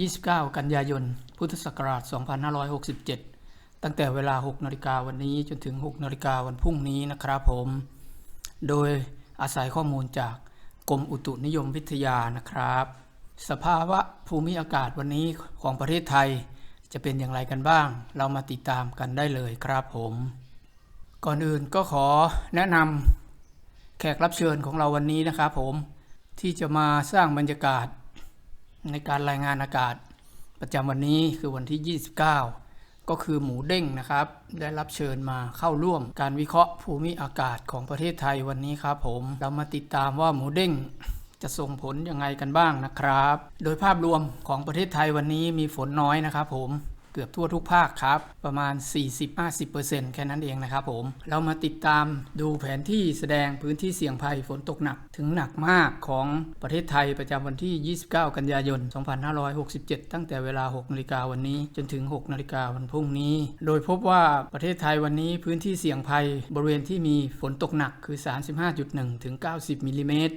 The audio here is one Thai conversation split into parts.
29 กันยายน พุทธศักราช 2567 ตั้งแต่เวลา 6นาฬิกาวันนี้จนถึง 6นาฬิกาวันพรุ่งนี้นะครับผม โดยอาศัยข้อมูลจากกรมอุตุนิยมวิทยานะครับ สภาวะภูมิอากาศวันนี้ของประเทศไทยจะเป็นอย่างไรกันบ้าง เรามาติดตามกันได้เลยครับผม ก่อนอื่นก็ขอแนะนำแขกรับเชิญของเราวันนี้นะครับผมที่จะมาสร้างบรรยากาศ ในการรายงานอากาศประจำวันนี้คือวันที่ 29 ก็คือหมูเด้งนะครับ ได้รับเชิญมาเข้าร่วมการวิเคราะห์ภูมิอากาศของประเทศไทยวันนี้ครับผมเรามาติดตามว่าหมูเด้งจะส่งผลยังไงกันบ้างนะครับ โดยภาพรวมของประเทศไทยวันนี้มีฝนน้อยนะครับผม เกือบทั่วทุกภาคครับ ประมาณ 40-50%แค่นั้นเองนะครับผม เรามาติดตามดูแผนที่แสดงพื้นที่เสี่ยงภัยฝนตกหนักถึงหนักมากของประเทศไทยประจำวันที่ 29 กันยายน 2567 ตั้งแต่เวลา 6นาฬิกาวันนี้จนถึง 6นาฬิกาวันพรุ่งนี้ โดยพบว่าประเทศไทยวันนี้พื้นที่เสี่ยงภัยบริเวณที่มีฝนตกหนักคือ 35.1 ถึง 90 มิลลิเมตร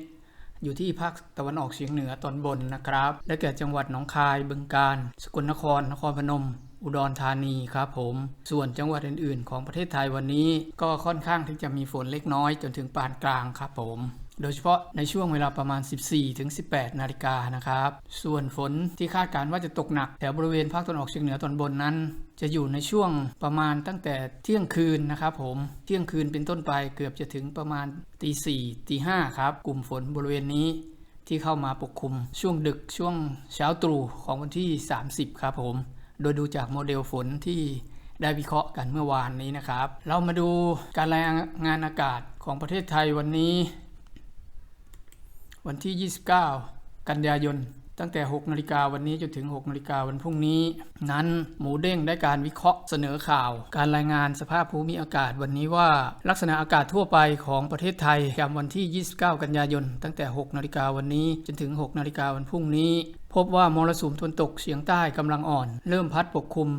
อยู่ที่ภาคตะวันออกเฉียงเหนือตอนบนนะครับ ได้แก่จังหวัดหนองคาย บึงกาฬ สกลนคร นครพนม อุดรธานีครับผม ส่วนจังหวัดอื่นๆ ของประเทศไทยวันนี้ ก็ค่อนข้างที่จะมีฝนเล็กน้อยจนถึงปานกลางครับผมโดยเฉพาะในช่วงเวลาประมาณ 14 ถึง 18 นาฬิกานะครับ ส่วนฝนที่คาดการณ์ว่าจะตกหนัก แถวบริเวณภาคตะวันออกเฉียงเหนือตอนบนนั้น จะอยู่ในช่วงประมาณตั้งแต่เที่ยงคืนนะครับผม เที่ยงคืนเป็นต้นไปเกือบจะถึงประมาณตีสี่ตีห้าครับ กลุ่มฝนบริเวณนี้ที่เข้ามาปกคลุมช่วงดึกช่วงเช้าตรู่ของวันที่ 30 ครับผม โดยดูจากโมเดลฝนที่ได้วิเคราะห์กันเมื่อวานนี้นะครับ เรามาดูการรายงานอากาศของประเทศไทยวันนี้ วันที่ 29 กันยายน ตั้งแต่ 6 นาฬิกาวันนี้จนถึง 6 นาฬิกาวันพรุ่งนี้ นั้นหมูเด้งได้การวิเคราะห์เสนอข่าว การรายงานสภาพภูมิอากาศวันนี้ว่า ลักษณะอากาศทั่วไปของประเทศไทยประจำวันที่ 29 กันยายน ตั้งแต่ 6 นาฬิกาวันนี้จนถึง 6 นาฬิกาวันพรุ่งนี้ พบว่ามรสุมตะวันตกเฉียงใต้กำลังอ่อน เริ่มพัดปกคลุม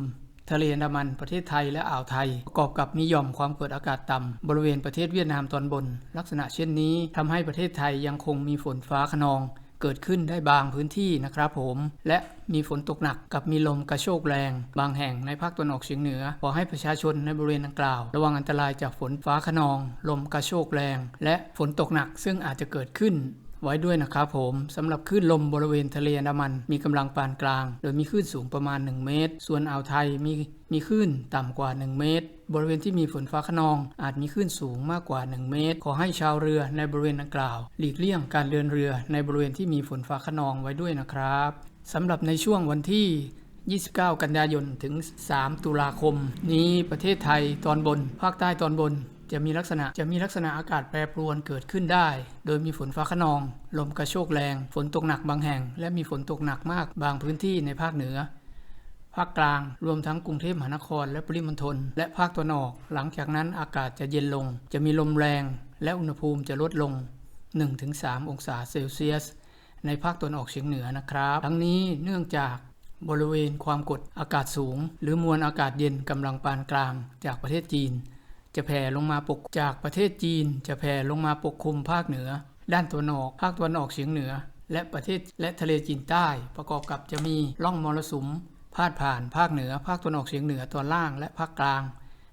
ทะเลอันดามันประเทศไทยและอ่าวไทย ประกอบกับมีหย่อมความกดอากาศต่ำบริเวณประเทศเวียดนามตอนบน ลักษณะเช่นนี้ทำให้ประเทศไทยยังคงมีฝนฟ้าขนอง เกิดขึ้นได้บางพื้นที่นะครับผม และมีฝนตกหนักกับมีลมกระโชกแรง บางแห่งในภาคตะวันออกเฉียงเหนือ ขอให้ประชาชนในบริเวณดังกล่าว ระวังอันตรายจากฝนฟ้าขนอง ลมกระโชกแรง และฝนตกหนักซึ่งอาจจะเกิดขึ้น ไว้ด้วยนะครับผมสำหรับคลื่นลมบริเวณทะเลอันดามัน มีกำลังปานกลาง โดยมีคลื่นสูงประมาณ 1 เมตร ส่วนอ่าวไทยมีมีคลื่นต่ำกว่า 1 เมตร บริเวณที่มีฝนฟ้าขนอง อาจมีคลื่นสูงมากกว่า 1 เมตร ขอให้ชาวเรือในบริเวณดังกล่าว หลีกเลี่ยงการเดินเรือในบริเวณที่มีฝนฟ้าขนองไว้ด้วยนะครับสำหรับในช่วงวันที่29 กันยายน ถึง 3 ตุลาคม นี้ประเทศไทยตอนบน ภาคใต้ตอนบน จะมีลักษณะจะมีลักษณะอากาศแปรปรวนเกิดขึ้นได้ โดยมีฝนฟ้าขนอง ลมกระโชกแรง ฝนตกหนักบางแห่ง และมีฝนตกหนักมากบางพื้นที่ในภาคเหนือ ภาคกลางรวมทั้งกรุงเทพมหานคร และปริมณฑลและภาคตะวันออก หลังจากนั้นอากาศจะเย็นลง จะมีลมแรง และอุณหภูมิจะลดลง 1-3 องศาเซลเซียส ในภาคตะวันออกเฉียงเหนือนะครับ ทั้งนี้เนื่องจากบริเวณความกดอากาศสูง หรือมวลอากาศเย็นกำลังปานกลางจากประเทศจีน จะแผ่ลงมาปกจากประเทศจีน จะแผ่ลงมาปกคลุมภาคเหนือ ด้านตะวันออกภาคตะวันออกเฉียงเหนือ และประเทศและทะเลจีนใต้ประกอบกับจะมีร่องมรสุมพาดผ่านภาคเหนือ ภาคตะวันออกเฉียงเหนือตอนล่างและภาคกลาง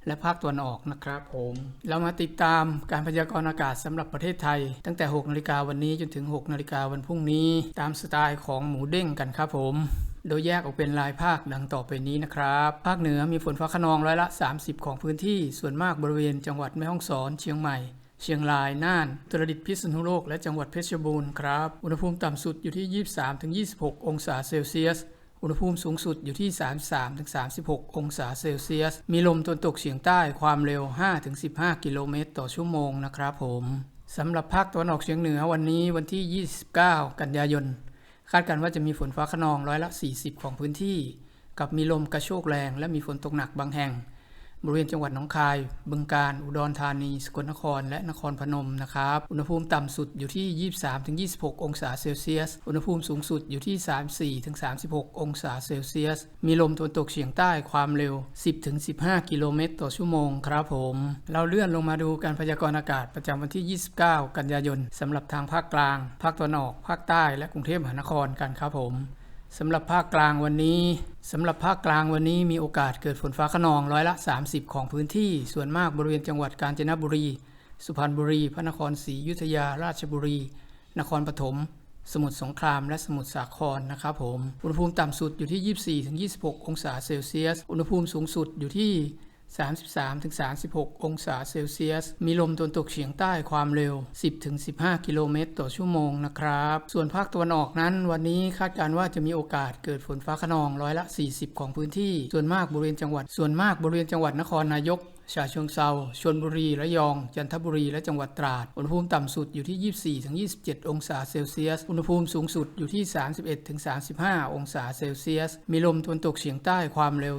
และภาคตะวันออกนะครับผม เรามาติดตามการพยากรณ์อากาศสำหรับประเทศไทย ตั้งแต่6นาฬิกาวันนี้จนถึง6นาฬิกาวันพรุ่งนี้ ตามสไตล์ของหมูเด้งกันครับผม โดยแยกออกเป็นรายภาคดังต่อไปนี้นะครับ ภาคเหนือมีฝนฟ้าขนองร้อยละ 30 ของพื้นที่ ส่วนมากบริเวณจังหวัดแม่ฮ่องสอน เชียงใหม่ เชียงราย น่าน ตรดิตพิษณุโลก และจังหวัดเพชรบูรณ์ครับ อุณหภูมิต่ำสุดอยู่ที่ 23-26 องศาเซลเซียส อุณหภูมิสูงสุดอยู่ที่ 33-36 องศาเซลเซียส มีลมตะวันตกเฉียงใต้ความเร็ว 5-15 กิโลเมตรต่อชั่วโมงนะครับผมสำหรับภาคตะวันออกเฉียงเหนือวันนี้วันที่ 29 กันยายน คาดการณ์ว่าจะมีฝนฟ้าขนองร้อยละ 40 ของพื้นที่ กับมีลมกระโชกแรง และมีฝนตกหนักบางแห่ง บริเวณจังหวัดหนองคาย บึงกาฬอุดรธานี สกลนคร และนครพนมนะครับ อุณหภูมิต่ำสุดอยู่ที่ 23-26 องศาเซลเซียส อุณหภูมิสูงสุดอยู่ที่ 34-36 องศาเซลเซียส มีลมตะวันตกเฉียงใต้ความเร็ว 10-15 กิโลเมตรต่อชั่วโมงครับผม เราเลื่อนลงมาดูการพยากรณ์อากาศประจำวันที่ 29 กันยายนสำหรับทางภาคกลาง ภาคตะวันออก ภาคใต้ และกรุงเทพมหานครกันครับผม สำหรับภาคกลางวันนี้สำหรับภาคกลางวันนี้มีโอกาสเกิดฝนฟ้าขนองร้อยละ 30 ของพื้นที่ ส่วนมากบริเวณจังหวัดกาญจนบุรี สุพรรณบุรี พระนครศรีอยุธยา ราชบุรี นครปฐม สมุทรสงคราม และสมุทรสาครนะครับผม อุณหภูมิต่ำสุดอยู่ที่ 24-26 องศาเซลเซียส อุณหภูมิสูงสุดอยู่ที่ 33-36 องศาเซลเซียส มีลมตะวันตกเฉียงใต้ความเร็ว 10-15 กิโลเมตรต่อชั่วโมงนะครับ ส่วนภาคตะวันออกนั้นวันนี้คาดการณ์ว่าจะมีโอกาสเกิดฝนฟ้าขนองร้อยละ 40 ของพื้นที่ ส่วนมากบริเวณจังหวัด ส่วนมากบริเวณจังหวัดนครนายก ฉะเชิงเซาชลบุรี ระยอง จันทบุรี และจังหวัดตราด อุณหภูมิต่ำสุดอยู่ที่ 24-27 องศาเซลเซียส อุณหภูมิสูงสุดอยู่ที่ 31-35 องศาเซลเซียส มีลมตะวันตกเฉียงใต้ความเร็ว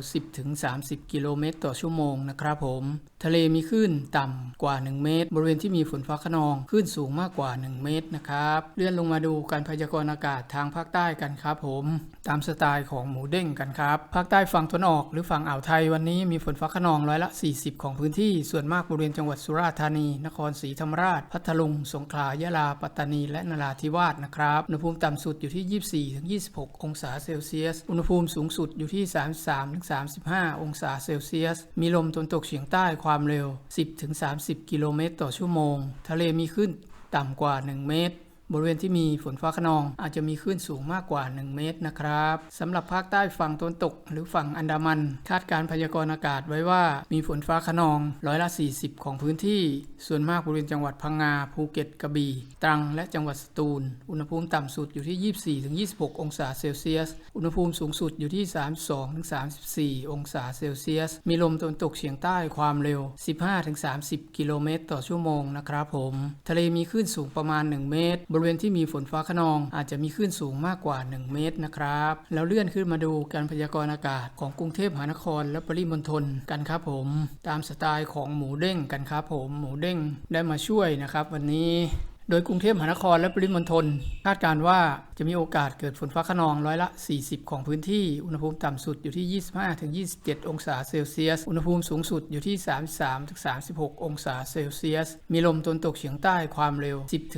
10-30 กิโลเมตรต่อชั่วโมงนะครับผม ทะเลมีคลื่นต่ำกว่า 1 เมตร บริเวณที่มีฝนฟ้าขนองคลื่นสูงมากกว่า 1 เมตรนะครับเลื่อนลงมาดูการพยากรณ์อากาศทางภาคใต้กันครับผม ตามสไตล์ของหมูเด้งกันครับภาคใต้ฝั่งตะวันออกหรือฝั่งอ่าวไทยวันนี้มีฝนฟ้าขนองร้อยละ 40 ของพื้นที่ส่วนมากบริเวณจังหวัดสุราษฎร์ธานี นครศรีธรรมราช พัทลุง สงขลายะลา ปัตตานี และนราธิวาสนะครับอุณหภูมิต่ำสุดอยู่ที่ 24-26 องศาเซลเซียส อุณหภูมิสูงสุดอยู่ที่ 33-35 องศาเซลเซียส มีลมตะวันตกเฉียงใต้ความความเร็ว 10-30 กิโลเมตรต่อชั่วโมง ทะเลมีขึ้นต่ำกว่า 1 เมตร บริเวณที่มีฝนฟ้าขนอง อาจจะมีคลื่นสูงมากกว่า 1 เมตรนะครับสำหรับภาคใต้ฝั่งตะวันตก หรือฝั่งอันดามัน คาดการพยากรณ์อากาศไว้ว่ามีฝนฟ้าขนองร้อยละ 40 ของพื้นที่ ส่วนมากบริเวณจังหวัดพังงาภูเก็ตกระบี่ตรังและจังหวัดสตูล อุณหภูมิต่ำสุดอยู่ที่ 24-26 องศาเซลเซียส อุณหภูมิสูงสุดอยู่ที่ 32-34 องศาเซลเซียส มีลมตะวันตกเฉียงใต้ความเร็ว 15-30 กิโลเมตรต่อชั่วโมงนะครับผม ทะเลมีคลื่นสูงประมาณ 1 เมตรบริเวณที่มีฝนฟ้าขนองอาจจะมีคลื่นสูงมากกว่า 1 เมตรนะครับ แล้วเลื่อนขึ้นมาดูการพยากรณ์อากาศของกรุงเทพมหานครและปริมณฑลกันครับผม ตามสไตล์ของหมูเด้งกันครับผมหมูเด้งได้มาช่วยนะครับ วันนี้ โดยกรุงเทพมหานครและปริมณฑลคาดการว่าจะมีโอกาสเกิดฝนฟ้าขนองร้อยละ 40 ของพื้นที่ อุณหภูมิต่ำสุดอยู่ที่ 25-27 องศาเซลเซียส อุณหภูมิสูงสุดอยู่ที่ 33-36 องศาเซลเซียส มีลมตะวันตกเฉียงใต้ความเร็ว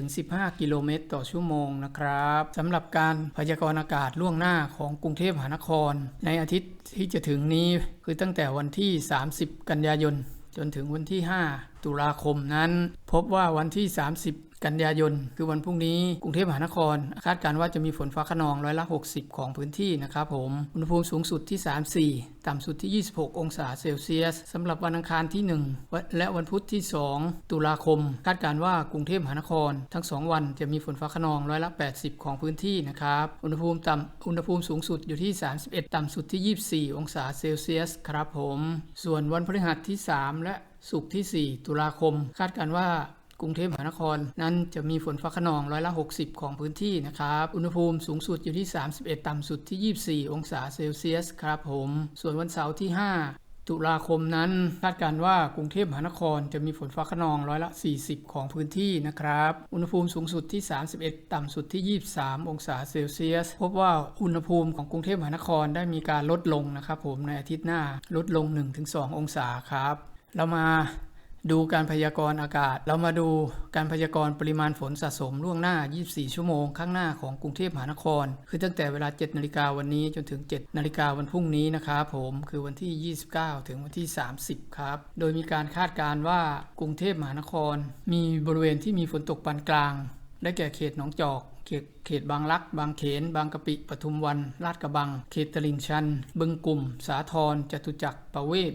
10-15 กิโลเมตรต่อชั่วโมงนะครับสำหรับการพยากรณ์อากาศล่วงหน้าของกรุงเทพมหานคร ในอาทิตย์ที่จะถึงนี้คือตั้งแต่วันที่ 30 กันยายนจนถึงวันที่ 5 ตุลาคมนั้น พบว่าวันที่ 30 กันยายน คือวันพรุ่งนี้กรุงเทพมหานคร คาดการณ์ว่าจะมีฝนฟ้าขนองร้อยละ 60 ของพื้นที่นะครับผม อุณหภูมิสูงสุดที่ 34 ต่ำสุดที่ 26 องศาเซลเซียสสำหรับวันอังคารที่ 1 และวันพุธที่ 2 ตุลาคม คาดการณ์ว่ากรุงเทพมหานคร ทั้ง 2 วันจะมีฝนฟ้าขนองร้อยละ 80 ของพื้นที่นะครับ อุณหภูมิต่ำอุณหภูมิสูงสุดอยู่ที่ 31 ต่ำสุดที่ 24 องศาเซลเซียสครับผม ส่วนวันพฤหัสที่ 3 และศุกร์ที่ 4 ตุลาคม คาดการว่า กรุงเทพมหานคร นั้นจะมีฝนฟ้าขนองร้อยละ 60 ของพื้นที่นะครับ อุณหภูมิสูงสุดอยู่ที่ 31 ต่ำสุดที่ 24 องศาเซลเซียสครับผม ส่วนวันเสาร์ที่ 5ตุลาคมนั้นคาดการว่ากรุงเทพมหานครจะมีฝนฟ้าขนองร้อยละ 40 ของพื้นที่นะครับ อุณหภูมิสูงสุดที่ 31 ต่ำสุดที่ 23 องศาเซลเซียส พบว่าอุณหภูมิของกรุงเทพมหานครได้มีการลดลงนะครับผมในอาทิตย์หน้าลดลง 1-2 องศาครับ เรามา ดูการพยากรณ์อากาศ เรามาดูการพยากรณ์ปริมาณฝนสะสมล่วงหน้า 24 ชั่วโมง ข้างหน้าของกรุงเทพมหานคร คือตั้งแต่เวลา 7 นาฬิกาวันนี้จนถึง 7 นาฬิกาวันพรุ่งนี้นะครับผมคือวันที่ 29 ถึงวันที่ 30 ครับ โดยมีการคาดการณ์ว่ากรุงเทพมหานคร มีบริเวณที่มีฝนตกปานกลาง ได้แก่เขตหนองจอกเขตเขตบางรัก บางเขน บางกะปิ ปทุมวัน ลาดกระบัง เขตตลิ่งชัน บึงกลุ่ม สาทรจตุจักร ประเวศ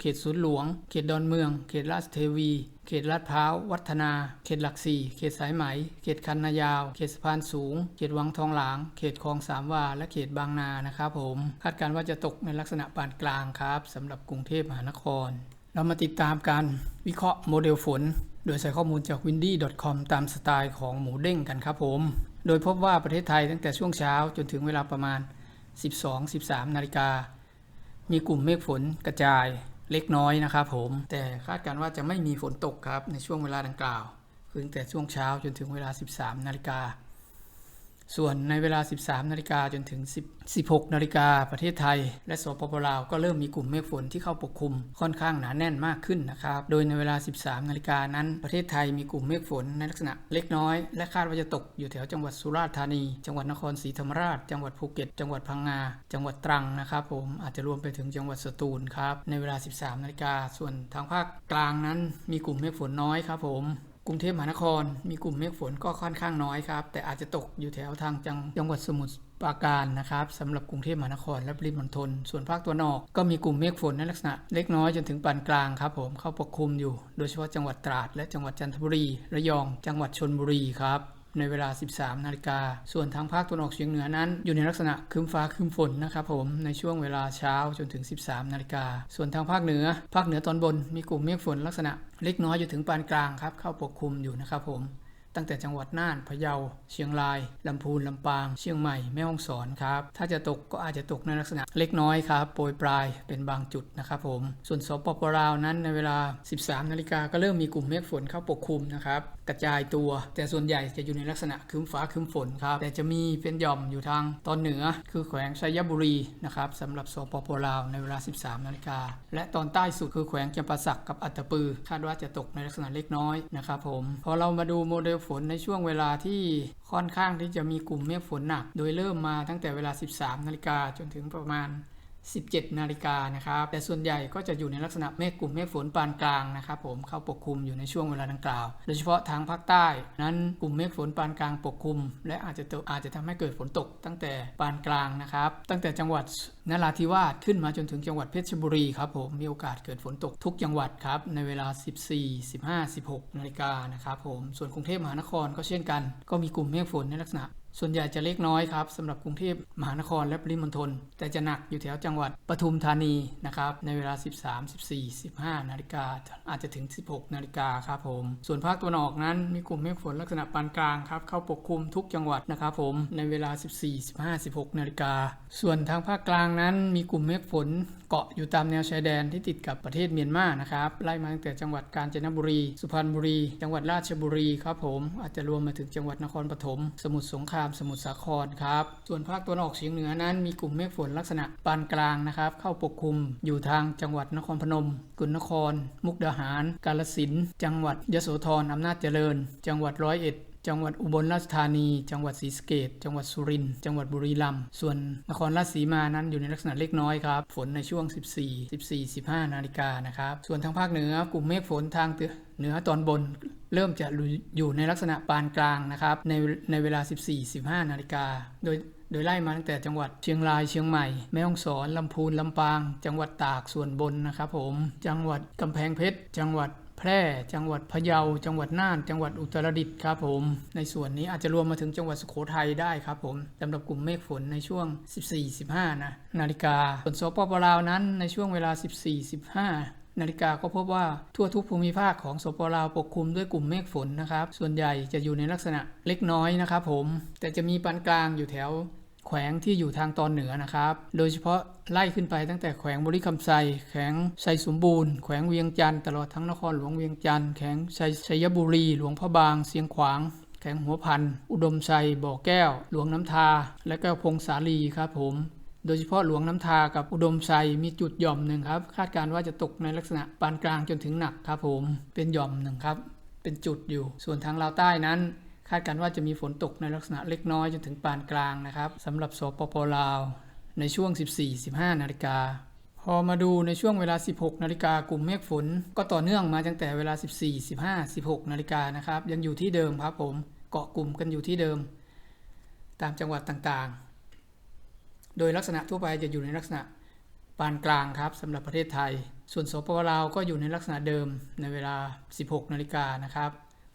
เขตศูนย์หลวง เขตดอนเมือง เขตราชเทวี เขตลาดพร้าว วัฒนา เขตหลักสี่เขตสายไหม เขตคันนายาว เขตสะพานสูง เขตวังทองหลาง เขตคลองสามวา และเขตบางนานะครับผม คาดการณ์ว่าจะตกในลักษณะปานกลางครับสำหรับกรุงเทพมหานคร เรามาติดตามการวิเคราะห์โมเดลฝน โดยใส่ข้อมูลจาก windy.com ตามสไตล์ของหมูเด้งกันครับผม โดยพบว่าประเทศไทยตั้งแต่ช่วงเช้าจนถึงเวลาประมาณ 12-13 นาฬิกามีกลุ่มเมฆฝนกระจาย เล็กน้อยนะครับผมแต่คาดการณ์ว่าจะไม่มีฝนตกครับในช่วงเวลาดังกล่าวคือตั้งแต่ช่วงเช้าจนถึงเวลา 13 นาฬิกา ส่วนในเวลา 13 นาฬิกาจนถึง 16 นาฬิกาประเทศไทย และสปปลาวก็เริ่มมีกลุ่มเมฆฝนที่เข้าปกคลุมค่อนข้างหนาแน่นมากขึ้นนะครับ โดยในเวลา 13 นาฬิกานั้น ประเทศไทยมีกลุ่มเมฆฝนในลักษณะเล็กน้อย และคาดว่าจะตกอยู่แถวจังหวัดสุราษฎร์ธานี จังหวัดนครศรีธรรมราช จังหวัดภูเก็ต จังหวัดพังงา จังหวัดตรังนะครับผมอาจจะรวมไปถึงจังหวัดสตูลครับในเวลา 13 นาฬิกาส่วนทางภาคกลางนั้นมีกลุ่มเมฆฝนน้อยครับผม กรุงเทพมหานคร มีกลุ่มเมฆฝนก็ค่อนข้างน้อยครับ แต่อาจจะตกอยู่แถวทางจังจังหวัดสมุทรปราการนะครับสำหรับกรุงเทพมหานครและปริมณฑลส่วนภาคตัวนอกก็มีกลุ่มเมฆฝนในลักษณะ เล็กน้อยจนถึงปานกลางครับผมเข้าปกคลุมอยู่ โดยเฉพาะจังหวัดตราด และจังหวัดจันทบุรี ระยอง จังหวัดชนบุรีครับ ในเวลา 13 นาฬิกา ส่วนทางภาคตะวันออกเฉียงเหนือนั้น อยู่ในลักษณะครึ้มฟ้าครึ้มฝนนะครับผม ในช่วงเวลาเช้าจนถึง 13 นาฬิกา ส่วนทางภาคเหนือ ภาคเหนือตอนบน มีกลุ่มเมฆฝนลักษณะเล็กน้อยอยู่ถึงปานกลางครับ เข้าปกคลุมอยู่นะครับผม ตั้งแต่จังหวัดน่าน พะเยา เชียงราย ลำพูน ลำปาง เชียงใหม่ แม่ฮ่องสอนครับ ถ้าจะตกก็อาจจะตกในลักษณะเล็กน้อยครับ โปรยปลายเป็นบางจุดนะครับผม ส่วนสปปลาวนั้นในเวลา 13 นาฬิกาก็เริ่มมีกลุ่มเมฆฝนเข้าปกคลุมนะครับ กระจายตัว แต่ส่วนใหญ่จะอยู่ในลักษณะครึ้มฟ้าครึ้มฝนครับ แต่จะมีเป็นหย่อมอยู่ทางตอนเหนือ คือแขวงชัยบุรีนะครับสำหรับสปปลาวในเวลา 13นาฬิกาและตอนใต้สุดคือแขวงจำปาสักกับอัตตปือ คาดว่าจะตกในลักษณะเล็กน้อยนะครับผมพอเรามาดูโมเดลฝนในช่วงเวลาที่ค่อนข้างที่จะมีกลุ่มเมฆฝนหนัก โดยเริ่มมาตั้งแต่เวลา 13นาฬิกาจนถึงประมาณ 17 นาฬิกานะครับ แต่ส่วนใหญ่ก็จะอยู่ในลักษณะเมฆกลุ่มเมฆฝนปานกลางนะครับผมเข้าปกคลุมอยู่ในช่วงเวลาดังกล่าว โดยเฉพาะทางภาคใต้ นั้นกลุ่มเมฆฝนปานกลางปกคลุม และอาจจะอาจจะทำให้เกิดฝนตกตั้งแต่ปานกลางนะครับ ตั้งแต่จังหวัดนราธิวาสขึ้นมาจนถึงจังหวัดเพชรบุรีครับผมมีโอกาสเกิดฝนตกทุกจังหวัดครับในเวลา 14 15 16 นาฬิกานะครับผมส่วนกรุงเทพมหานครก็เช่นกัน ก็มีกลุ่มเมฆฝนในลักษณะ ส่วนใหญ่จะเล็กน้อยครับสำหรับกรุงเทพมหานครและปริมณฑลแต่จะหนักอยู่แถวจังหวัดปทุมธานีนะครับในเวลา 13 14 15 นาฬิกาอาจจะถึง 16 นาฬิกาครับผม ส่วนภาคตะวันออกนั้นมีกลุ่มเมฆฝนลักษณะปานกลางครับเข้าปกคลุมทุกจังหวัดนะครับผมในเวลา 14 15 16 นาฬิกาส่วนทางภาคกลางนั้นมีกลุ่มเมฆฝนเกาะอยู่ตามแนวชายแดนที่ติดกับประเทศเมียนมานะครับไล่มาตั้งแต่จังหวัดกาญจนบุรี สุพรรณบุรี จังหวัดราชบุรีครับผมอาจจะรวมมาถึงจังหวัดนครปฐมสมุทรสงครามามสมุทรสาครครับ ส่วนภาคตะวันออกเฉียงเหนือนั้นมีกลุ่มเมฆฝนลักษณะปานกลางนะครับ เข้าปกคลุมอยู่ทางจังหวัดนครพนมกุลนคร มุกดาหาร กาฬสินธุ์จังหวัดยโสธรอำนาจเจริญ จังหวัดร้อยเอ็ด จังหวัดอุบลราชธานี จังหวัดศรีสะเกษจังหวัดสุรินทร์จังหวัดบุรีรัมย์ส่วนนครราชสีมานั้นอยู่ในลักษณะเล็กน้อยครับฝนในช่วง 14 14 15 นาฬิกานะครับส่วนทางภาคเหนือกลุ่มเมฆฝนทางเหนือตอนบนเริ่มจะอยู่ในลักษณะปานกลางนะครับในในเวลา 14 15 นาฬิกาโดยโดยไล่มาตั้งแต่จังหวัดเชียงรายเชียงใหม่ แม่ฮ่องสอนลำพูนลำปาง จังหวัดตากส่วนบนนะครับผม จังหวัดกำแพงเพชร จังหวัด แพร่จังหวัดพะเยา จังหวัดน่าน จังหวัดอุตรดิตถ์ครับผม ในส่วนนี้อาจจะรวมมาถึงจังหวัดสุโขทัยได้ครับผมสำหรับกลุ่มเมฆฝนในช่วง 14-15 นะนาฬิกา ส่วนสปปลาวนั้นในช่วงเวลา 14-15นาฬิกาก็พบว่าทั่วทุกภูมิภาคของสปปลาวปกคลุมด้วยกลุ่มเมฆฝนนะครับ ส่วนใหญ่จะอยู่ในลักษณะเล็กน้อยนะครับผม แต่จะมีปานกลางอยู่แถว แขวงที่อยู่ทางตอนเหนือนะครับ โดยเฉพาะไล่ขึ้นไปตั้งแต่แขวงบริคำไซแขวงไซสมบูรณ์ แขวงเวียงจันทร์ตลอดทั้งนครหลวงเวียงจันทร์แขวงไซชัยบุรี หลวงพระบาง เสียงขวางแขวงหัวพัน อุดมไซบ่อแก้ว หลวงน้ำทา และก็พงสาลีครับผม โดยเฉพาะหลวงน้ำทากับอุดมไซมีจุดหย่อมหนึ่งครับ คาดการณ์ว่าจะตกในลักษณะปานกลางจนถึงหนักครับผม เป็นหย่อมหนึ่งครับ เป็นจุดอยู่ ส่วนทางลาวใต้นั้น คาดการณ์ว่าจะมีฝนตกในลักษณะเล็กน้อยจนถึงปานกลางนะครับสำหรับสปปลาว ในช่วง 14-15 นาฬิกาพอมาดูในช่วงเวลา 16 นาฬิกากลุ่มเมฆฝน ก็ต่อเนื่องมาตั้งแต่เวลา 14 15 16 นาฬิกานะครับ ยังอยู่ที่เดิมครับผม เกาะกลุ่มกันอยู่ที่เดิม ตามจังหวัดต่างๆ โดยลักษณะทั่วไปจะอยู่ในลักษณะปานกลางครับสำหรับประเทศไทย ส่วนสปปลาวก็อยู่ในลักษณะเดิมในเวลา 16 นาฬิกานะครับ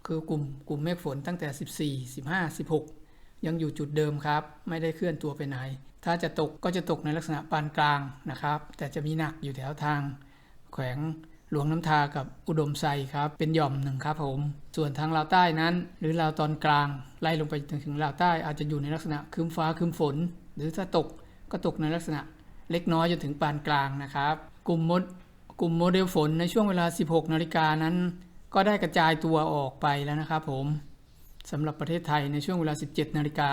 คือกลุ่มกลุ่มเมฆฝนตั้งแต่ 14 15 16 ยังอยู่จุดเดิมครับ ไม่ได้เคลื่อนตัวไปไหน ถ้าจะตกก็จะตกในลักษณะปานกลางนะครับ แต่จะมีหนักอยู่แถวทาง แขวงหลวงน้ำทากับอุดมไซครับ เป็นหย่อมหนึ่งครับผม ส่วนทางลาวใต้นั้น หรือลาวตอนกลาง ไล่ลงไปถึงถึงลาวใต้อาจจะอยู่ในลักษณะครึ้มฟ้าครึ้มฝน หรือถ้าตกก็ตกในลักษณะเล็กน้อยจนถึงปานกลางนะครับ กลุ่มมดกลุ่มโมเดลฝนในช่วงเวลา 16 นาฬิกานั้น ก็ได้กระจายตัวออกไปแล้วนะครับผมสำหรับประเทศไทยในช่วงเวลา 17 นาฬิกา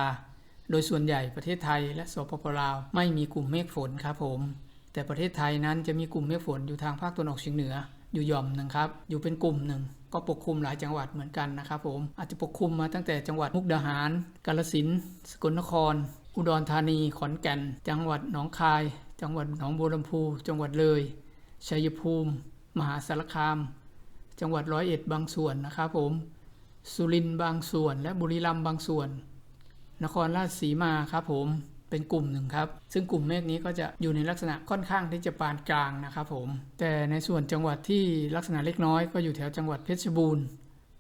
โดยส่วนใหญ่ประเทศไทยและสปปลาวไม่มีกลุ่มเมฆฝนครับผม แต่ประเทศไทยนั้นจะมีกลุ่มเมฆฝนอยู่ทางภาคตะวันออกเฉียงเหนือ อยู่ย่อมหนึ่งครับ อยู่เป็นกลุ่มหนึ่ง ก็ปกคลุมหลายจังหวัดเหมือนกันนะครับผม อาจจะปกคลุมมาตั้งแต่จังหวัดมุกดาหาร กาฬสินธุ์ สกลนคร อุดรธานี ขอนแก่น จังหวัดหนองคาย จังหวัดหนองบัวลำพู จังหวัดเลย ชัยภูมิ มหาสารคาม จังหวัดร้อยเอ็ดบางส่วนนะครับผม สุรินทร์บางส่วน และบุรีรัมย์บางส่วน นครราชสีมาครับผมเป็นกลุ่มหนึ่งครับ ซึ่งกลุ่มเมฆนี้ก็จะอยู่ในลักษณะค่อนข้างที่จะปานกลางนะครับผม แต่ในส่วนจังหวัดที่ลักษณะเล็กน้อยก็อยู่แถวจังหวัดเพชรบูรณ์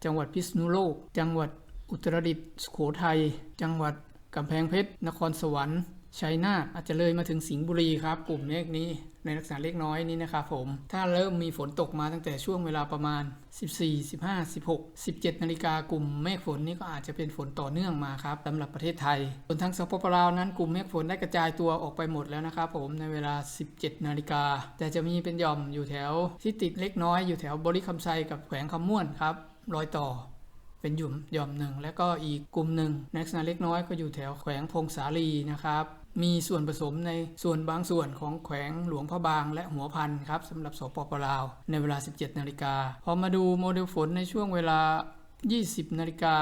จังหวัดพิษณุโลก จังหวัดอุตรดิตถ์สุโขทัย จังหวัดกำแพงเพชร นครสวรรค์ ชัยนาทอาจจะเลยมาถึงสิงห์บุรีครับ กลุ่มเมฆนี้ในลักษณะเล็กน้อยนี้นะครับผม ถ้าเริ่มมีฝนตกมาตั้งแต่ช่วงเวลาประมาณ 14 15 16 17 นาฬิกากลุ่มเมฆฝนนี้ก็อาจจะเป็นฝนต่อเนื่องมาครับสำหรับประเทศไทย ส่วนทางสปปลาวนั้นกลุ่มเมฆฝนได้กระจายตัวออกไปหมดแล้วนะครับผมในเวลา 17 นาฬิกา แต่จะมีเป็นหย่อมอยู่แถวที่ติดเล็กน้อยอยู่แถวบริคำไซกับแขวงคำม่วนครับรอยต่อเป็นหยุ่มหย่อมหนึ่ง แล้วก็อีกกลุ่มหนึ่งในลักษณะเล็กน้อยก็อยู่แถวแขวงพงสาลีนะครับ มีส่วนผสมในส่วนบางส่วนของแขวงหลวงพระบางและหัวพันครับสำหรับสปปลาว ในเวลา 17 นาฬิกา พอมาดูโมเดลฝนในช่วงเวลา 20 นาฬิกา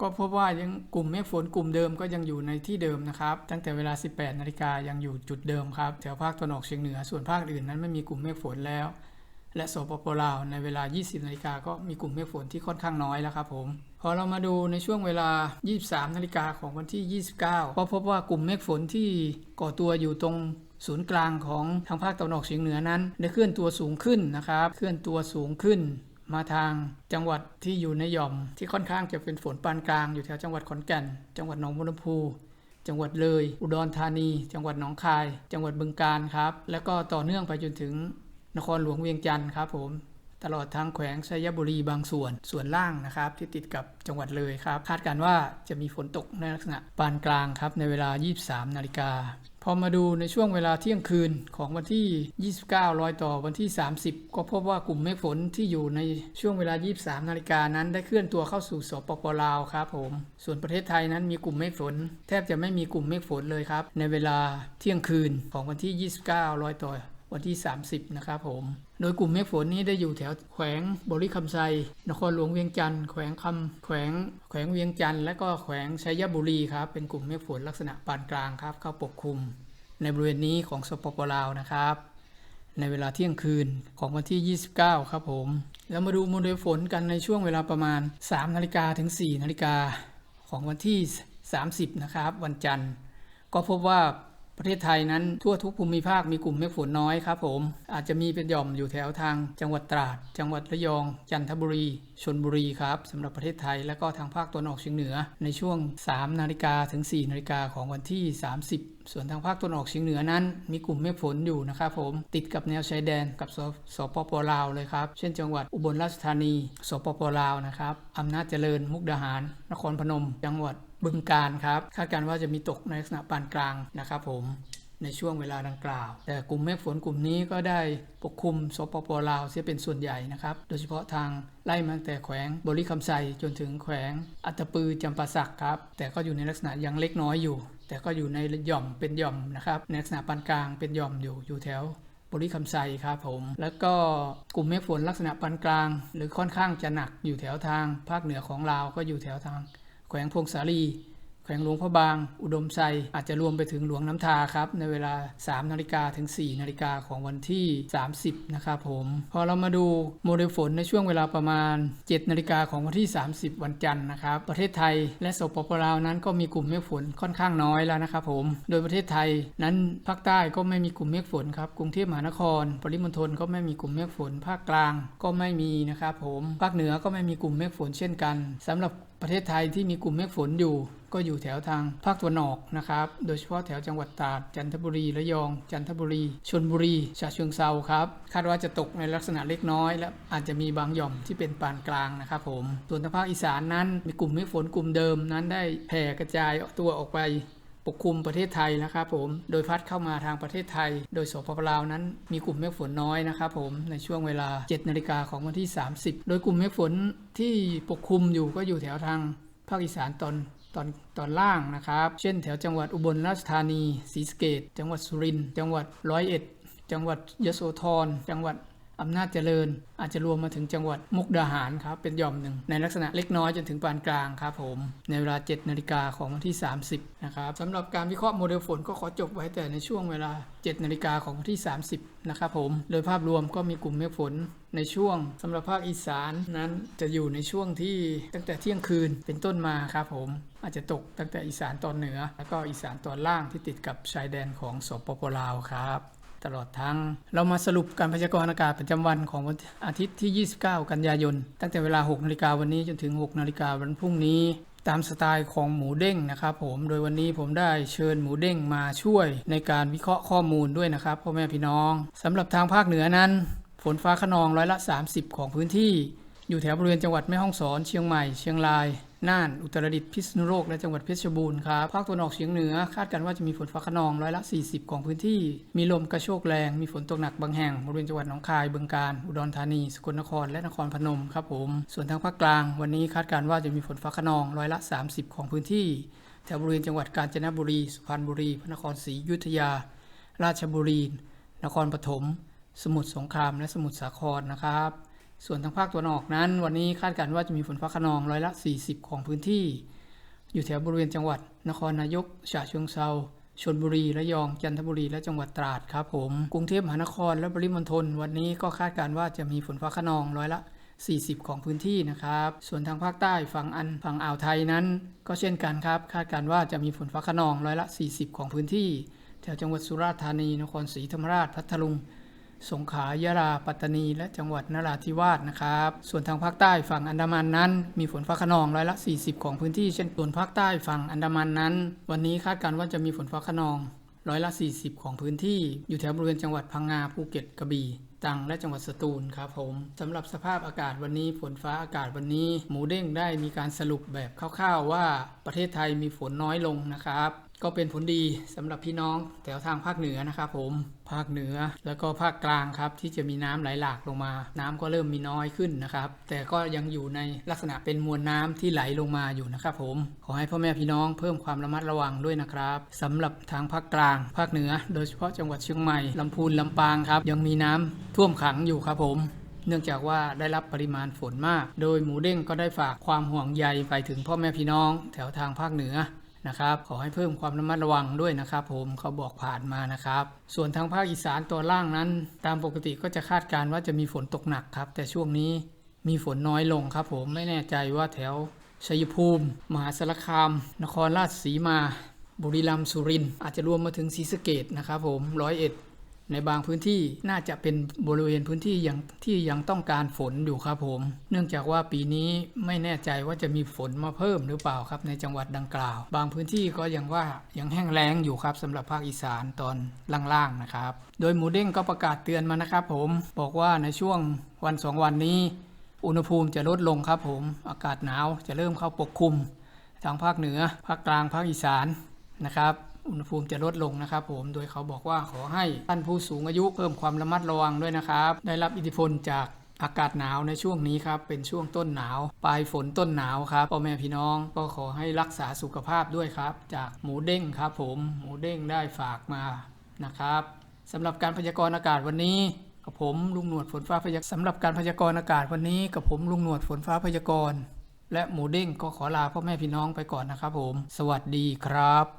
ก็พบว่ายังกลุ่มเมฆฝนกลุ่มเดิมก็ยังอยู่ในที่เดิมนะครับ ตั้งแต่เวลา 18 นาฬิกายังอยู่จุดเดิมครับแถวภาคตะวันออกเฉียงเหนือส่วนภาคอื่นนั้นไม่มีกลุ่มเมฆฝนแล้ว และสปปลาวในเวลา 20นาฬิกาก็มีกลุ่มเมฆฝนที่ค่อนข้างน้อยแล้วครับผม พอเรามาดูในช่วงเวลา 23นาฬิกาของวันที่ 29 ก็พบว่ากลุ่มเมฆฝนที่ก่อตัวอยู่ตรงศูนย์กลางของทางภาคตะวันออกเฉียงเหนือนั้นได้เคลื่อนตัวสูงขึ้นนะครับ เคลื่อนตัวสูงขึ้น มาทางจังหวัดที่อยู่ในหย่อม ที่ค่อนข้างจะเป็นฝนปานกลางอยู่แถวจังหวัดขอนแก่น จังหวัดหนองบัวลำพูจังหวัดเลย อุดรธานี จังหวัดหนองคาย จังหวัดบึงกาฬครับ แล้วก็ต่อเนื่องไปจนถึง นครหลวงเวียงจันทร์ครับผมตลอดทางแขวงชัยบุรีบางส่วน ส่วนล่างนะครับ ที่ติดกับจังหวัดเลยครับ คาดการณ์ว่าจะมีฝนตกในลักษณะปานกลางครับ ในเวลา 23 นาฬิกา พอมาดูในช่วงเวลาเที่ยงคืนของวันที่ 29 รอยต่อวันที่ 30 ก็พบว่ากลุ่มเมฆฝนที่อยู่ในช่วงเวลา 23 นาฬิกานั้น ได้เคลื่อนตัวเข้าสู่สปปลาวครับผม ส่วนประเทศไทยนั้นมีกลุ่มเมฆฝน แทบจะไม่มีกลุ่มเมฆฝนเลยครับ ในเวลาเที่ยงคืนของวันที่ 29 รอยต่อ วันที่ 30 นะครับผม โดยกลุ่มเมฆฝนนี้ได้อยู่แถวแขวงบริคำไซ นครหลวงเวียงจันทร์แขวงคำแขวงแขวงเวียงจันทร์และก็แขวงชัยบุรีครับ เป็นกลุ่มเมฆฝนลักษณะปานกลางครับ เข้าปกคลุม ในบริเวณนี้ของสปปลาวนะครับ ในเวลาเที่ยงคืนของวันที่ 29 ครับผม แล้วมาดูโมเดลฝนกันในช่วงเวลาประมาณ 3 นาฬิกาถึง 4 นาฬิกาของวันที่ 30 นะครับ วันจันทร์ ก็พบว่า ประเทศไทยนั้นทั่วทุกภูมิภาคมีกลุ่มเมฆฝนน้อยครับผม อาจจะมีเป็นหย่อมอยู่แถวทาง จังหวัดตราด จังหวัดระยอง จันทบุรีชนบุรีครับสำหรับประเทศไทยและก็ทางภาคตะวันออกเฉียงเหนือ ในช่วง 3 นาฬิกาถึง 4 นาฬิกาของวันที่ 30 ส่วนทางภาคตะวันออกเฉียงเหนือนั้น มีกลุ่มเมฆฝนอยู่นะครับผม ติดกับแนวชายแดนกับสสปปลาวเลยครับ เช่นจังหวัดอุบลราชธานี สปปลาวนะครับอำนาจเจริญมุกดาหาร นครพนม จังหวัด บึงกาฬครับคาดการณ์ว่าจะมีตกในลักษณะปานกลางนะครับผมในช่วงเวลาดังกล่าว แต่กลุ่มเมฆฝนกลุ่มนี้ก็ได้ปกคลุมสปปลาวเสียเป็นส่วนใหญ่นะครับ โดยเฉพาะทางไล่มาตั้งแต่แขวงบริคำไซจนถึงแขวงอัตตปือจำปาสักครับ แต่ก็อยู่ในลักษณะยังเล็กน้อยอยู่ แต่ก็อยู่ในหย่อมเป็นหย่อมนะครับในลักษณะปานกลางเป็นหย่อมอยู่อยู่แถวบริคำไซครับผม แล้วก็กลุ่มเมฆฝนลักษณะปานกลาง หรือค่อนข้างจะหนักอยู่แถวทางภาคเหนือของลาวก็อยู่แถวทาง แขวงพงสาลี แขวงหลวงพระบาง อุดมไซอาจจะรวมไปถึงหลวงน้ำทาครับ ในเวลา 3 นาฬิกาถึง 4 นาฬิกาของวันที่ 30 นะครับผม พอเรามาดูโมเดลฝนในช่วงเวลาประมาณ 7 นาฬิกาของวันที่ 30 วันจันทร์นะครับ ประเทศไทยและสปปลาวนั้นก็มีกลุ่มเมฆฝนค่อนข้างน้อยแล้วนะครับผม โดยประเทศไทยนั้นภาคใต้ก็ไม่มีกลุ่มเมฆฝนครับ กรุงเทพมหานคร ปริมณฑลก็ไม่มีกลุ่มเมฆฝน ภาคกลางก็ไม่มีนะครับผม ภาคเหนือก็ไม่มีกลุ่มเมฆฝนเช่นกันสำหรับ ประเทศไทยที่มีกลุ่มเมฆฝนอยู่ ก็อยู่แถวทางภาคตะวันออกนะครับ โดยเฉพาะแถวจังหวัดตราดจันทบุรีระยอง จันทบุรีชลบุรีฉะเชิงเซาครับ คาดว่าจะตกในลักษณะเล็กน้อย และอาจจะมีบางหย่อมที่เป็นปานกลางนะครับผมส่วนทางภาคอีสานนั้นมีกลุ่มเมฆฝนกลุ่มเดิมนั้นได้แผ่กระจายตัวออกไป ปกคลุมประเทศไทยนะครับผมโดยพัดเข้ามาทางประเทศไทย โดยสปปลาวนั้น มีกลุ่มเมฆฝนน้อยนะครับผมในช่วงเวลา 7 นาฬิกาของวันที่ 30 โดยกลุ่มเมฆฝนที่ปกคลุมอยู่ก็อยู่แถวทางภาคอีสานตอนตอนตอนล่างนะครับ เช่นแถวจังหวัดอุบลราชธานีศรีสะเกษจังหวัดสุรินทร์จังหวัดร้อยเอ็ด จังหวัดยโสธรจังหวัด อำนาจเจริญ อาจจะรวมมาถึงจังหวัดมุกดาหารครับเป็นย่อมหนึ่ง ในลักษณะเล็กน้อยจนถึงปานกลางครับผม ในเวลา 7นาฬิกาของวันที่ 30 นะครับสำหรับการวิเคราะห์โมเดลฝนก็ขอจบไว้แต่ในช่วงเวลา 7นาฬิกาของวันที่ 30 นะครับผม โดยภาพรวมก็มีกลุ่มเมฆฝนในช่วงสำหรับภาคอีสานนั้นจะอยู่ในช่วงที่ตั้งแต่เที่ยงคืนเป็นต้นมาครับผมอาจจะตกตั้งแต่อีสานตอนเหนือ แล้วก็อีสานตอนล่างที่ติดกับชายแดนของสปปลาวครับ ตลอดทั้ง เรามาสรุปการพยากรณ์อากาศประจำวันของวันอาทิตย์ที่ 29 กันยายน ตั้งแต่เวลา 6นาฬิกาวันนี้จนถึง 6นาฬิกาวันพรุ่งนี้ตามสไตล์ของหมูเด้งนะครับผม โดยวันนี้ผมได้เชิญหมูเด้งมาช่วยในการวิเคราะห์ข้อมูลด้วยนะครับพ่อแม่พี่น้องสำหรับทางภาคเหนือนั้น ฝนฟ้าขนองร้อยละ 30 ของพื้นที่ อยู่แถวบริเวณจังหวัดแม่ฮ่องสอน เชียงใหม่ เชียงราย น่าน อุตรดิตถ์พิษณุโลก และจังหวัดเพชรบูรณ์ครับ ภาคตะวันออกเฉียงเหนือ คาดกันว่าจะมีฝนฟ้าขนองร้อยละ 40 ของพื้นที่ มีลมกระโชกแรง มีฝนตกหนักบางแห่ง บริเวณจังหวัดหนองคาย บึงกาฬ อุดรธานี สกลนคร และนครพนมครับผม ส่วนทางภาคกลาง วันนี้คาดการณ์ว่าจะมีฝนฟ้าขนองร้อยละ 30 ของพื้นที่ แถวบริเวณจังหวัดกาญจนบุรี สุพรรณบุรี พระนครศรีอยุธยา ราชบุรี นครปฐม สมุทรสงคราม และสมุทรสาครนะครับ ส่วนทางภาคตะวันออกนั้น วันนี้คาดการณ์ว่าจะมีฝนฟ้าขนองร้อยละ 40 ของพื้นที่ อยู่แถวบริเวณจังหวัด นครนายกฉะเชิงเซาชลบุรี ระยอง จันทบุรี และจังหวัดตราดครับผม กรุงเทพมหานครและปริมณฑลวันนี้ก็คาดการณ์ว่าจะมีฝนฟ้าขนองร้อยละ 40 ของพื้นที่นะครับ ส่วนทางภาคใต้ฝั่งอันฝั่งอ่าวไทยนั้น ก็เช่นกันครับ คาดการณ์ว่าจะมีฝนฟ้าขนองร้อยละ 40 ของพื้นที่ แถวจังหวัดสุราษฎร์ธานี นครศรีธรรมราช พัทลุง สงขลายะลา ปัตตานี และจังหวัดนราธิวาสนะครับ ส่วนทางภาคใต้ฝั่งอันดามันนั้น มีฝนฟ้าขนองร้อยละ 40 ของพื้นที่ เช่นส่วนภาคใต้ฝั่งอันดามันนั้น วันนี้คาดการณ์ว่าจะมีฝนฟ้าขนองร้อยละ 40 ของพื้นที่ อยู่แถวบริเวณจังหวัดพังงาภูเก็ตกระบี่ตรังและจังหวัดสตูลครับผมสำหรับสภาพอากาศวันนี้ฝนฟ้าอากาศวันนี้ หมูเด้งได้มีการสรุปแบบคร่าวๆว่าประเทศไทยมีฝนน้อยลงนะครับ ก็เป็นผลดีสำหรับพี่น้องแถวทางภาคเหนือนะครับผมภาคเหนือแล้วก็ภาคกลางครับที่จะมีน้ำไหลหลากลงมา น้ำก็เริ่มมีน้อยขึ้นนะครับ แต่ก็ยังอยู่ในลักษณะเป็นมวลน้ำที่ไหลลงมาอยู่นะครับผม ขอให้พ่อแม่พี่น้องเพิ่มความระมัดระวังด้วยนะครับสำหรับทางภาคกลาง ภาคเหนือ โดยเฉพาะจังหวัดเชียงใหม่ลำพูนลำปางครับ ยังมีน้ำท่วมขังอยู่ครับผมเนื่องจากว่าได้รับปริมาณฝนมาก โดยหมูเด้งก็ได้ฝากความห่วงใยไปถึงพ่อแม่พี่น้อง แถวทางภาคเหนือ นะครับ ขอให้เพิ่มความระมัดระวังด้วยนะครับ ผมเขาบอกผ่านมานะครับ ส่วนทางภาคอีสานตัวล่างนั้น ตามปกติก็จะคาดการณ์ว่าจะมีฝนตกหนักครับ แต่ช่วงนี้มีฝนน้อยลงครับ ผมไม่แน่ใจว่าแถวชัยภูมิ มหาสารคาม นครราชสีมา บุรีรัมย์สุรินทร์อาจจะรวมมาถึงศรีสะเกดนะครับ ผมร้อยเอ็ด ในบางพื้นที่น่าจะเป็นบริเวณพื้นที่ยังที่ยังต้องการฝนอยู่ครับผม เนื่องจากว่าปีนี้ไม่แน่ใจว่าจะมีฝนมาเพิ่มหรือเปล่าครับในจังหวัดดังกล่าว บางพื้นที่ก็ยังว่ายังแห้งแล้งอยู่ครับสำหรับภาคอีสานตอนล่างๆนะครับ โดยหมูเด้งก็ประกาศเตือนมานะครับผมบอกว่าในช่วงวันสองวันนี้ อุณหภูมิจะลดลงครับผม อากาศหนาวจะเริ่มเข้าปกคลุมทางภาคเหนือ ภาคกลางภาคอีสานนะครับ อุณหภูมิจะลดลงนะครับผม โดยเขาบอกว่าขอให้ท่านผู้สูงอายุเพิ่มความระมัดระวังด้วยนะครับ ได้รับอิทธิพลจากอากาศหนาวในช่วงนี้ครับ เป็นช่วงต้นหนาว ปลายฝนต้นหนาวครับพ่อแม่พี่น้องก็ขอให้รักษาสุขภาพด้วยครับ จากหมูเด้งครับผม หมูเด้งได้ฝากมานะครับสำหรับการพยากรณ์อากาศวันนี้กับผมลุงหนวดฝนฟ้าพยากสำหรับการพยากรณ์อากาศวันนี้กับผมลุงหนวดฝนฟ้าพยากรณ์และหมูเด้งก็ขอลาพ่อแม่พี่น้องไปก่อนนะครับผม สวัสดีครับ